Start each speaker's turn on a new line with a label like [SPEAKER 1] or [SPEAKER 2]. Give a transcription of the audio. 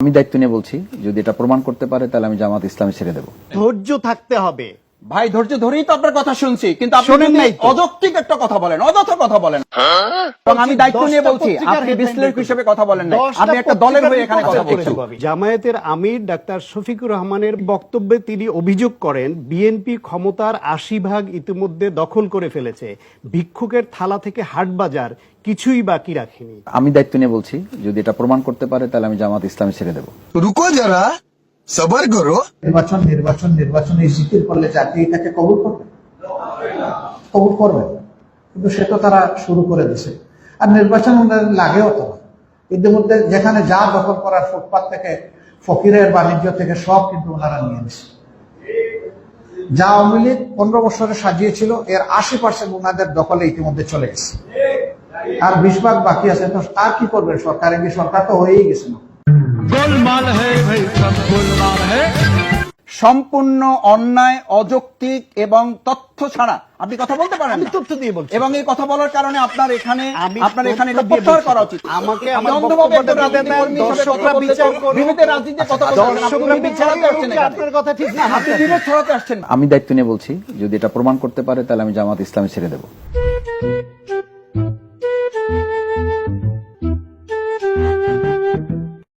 [SPEAKER 1] আমি দায়িত্ব নিয়ে বলছি, যদি এটা প্রমাণ করতে পারে, তাহলে আমি জামাত ইসলামী ছেড়ে দেবো।
[SPEAKER 2] ধৈর্য থাকতে হবে।
[SPEAKER 3] ভাই ধৈর্য ধরেই তো আপনার কথা শুনছি কিন্তু আপনি অযৌক্তিক একটা কথা বলেন অযথা কথা বলেন। হ্যাঁ? আমি দায়িত্ব নিয়ে বলছি আপনি বিশ্লেষক হিসেবে কথা বলেন না আপনি একটা দলের হয়ে এখানে কথা বলছেন।
[SPEAKER 2] জামায়াতের আমির ডাক্তার শফিকুর রহমানের বক্তব্যে তিনি অভিযোগ করেন বিএনপি ক্ষমতার আশি ভাগ ইতিমধ্যে দখল করে ফেলেছে। ভিক্ষুকের থালা থেকে হাট বাজার কিছুই বাকি রাখেনি।
[SPEAKER 1] আমি দায়িত্ব নিয়ে বলছি যদি এটা প্রমাণ করতে পারে তাহলে আমি জামাত ইসলামে ছেড়ে দেব।
[SPEAKER 4] রুকো যারা। সবার করো।
[SPEAKER 5] নির্বাচন নির্বাচন, নির্বাচনে জিকির করলে জাতি এটাকে কবর করবে? কবর করবে। কিন্তু সেটা তারা শুরু করে দিছে। আর নির্বাচন লাগেও তো। ইতিমধ্যে যেখানে যা দখল করার ফুটপাত থেকে, ফকিরের বাণিজ্য থেকে সব কিন্তু ওনারা নিয়ে নিছে। যা আওয়ামী লীগ পনেরো বছরে সাজিয়েছিল, এর আশি পার্সেন্ট ওনাদের দখলে ইতিমধ্যে চলে গেছে। আর বিশ ভাগ বাকি আছে, তো আর কি করবে সরকারে? কি সরকার তো হয়েই গেছে না।
[SPEAKER 3] সম্পূর্ণ অন্যায় অযৌক্তিক এবং তথ্য ছাড়া। আপনি কথা বলতে পারেন
[SPEAKER 2] আমি তথ্য দিয়ে বলছি।
[SPEAKER 3] এবং এই কথা বলার কারণে আপনার এখানে আপনার এখানে এটা প্রত্যাহার করা উচিত।
[SPEAKER 2] আমাকে আমার
[SPEAKER 3] অন্ধভাবে একটা
[SPEAKER 2] বক্তব্যটা
[SPEAKER 3] রাজনীতি
[SPEAKER 2] দেন,
[SPEAKER 3] কর্মী হিসেবে
[SPEAKER 2] দর্শকরা
[SPEAKER 3] কথা
[SPEAKER 2] বিচার করুন।
[SPEAKER 3] বিরোধী রাজনীতির কথা বলছেন, আপনি
[SPEAKER 2] দর্শকরা
[SPEAKER 3] বিভেদ
[SPEAKER 2] বিচার
[SPEAKER 3] ছড়াতে আসছেন
[SPEAKER 2] আপনার কথা ঠিক না
[SPEAKER 3] আপনি বিভেদ ছড়াতে আসছেন
[SPEAKER 1] আমি দায়িত্ব নিয়ে বলছি যদি এটা প্রমাণ করতে পারে তাহলে আমি জামাত ইসলামে ছেড়ে দেবো।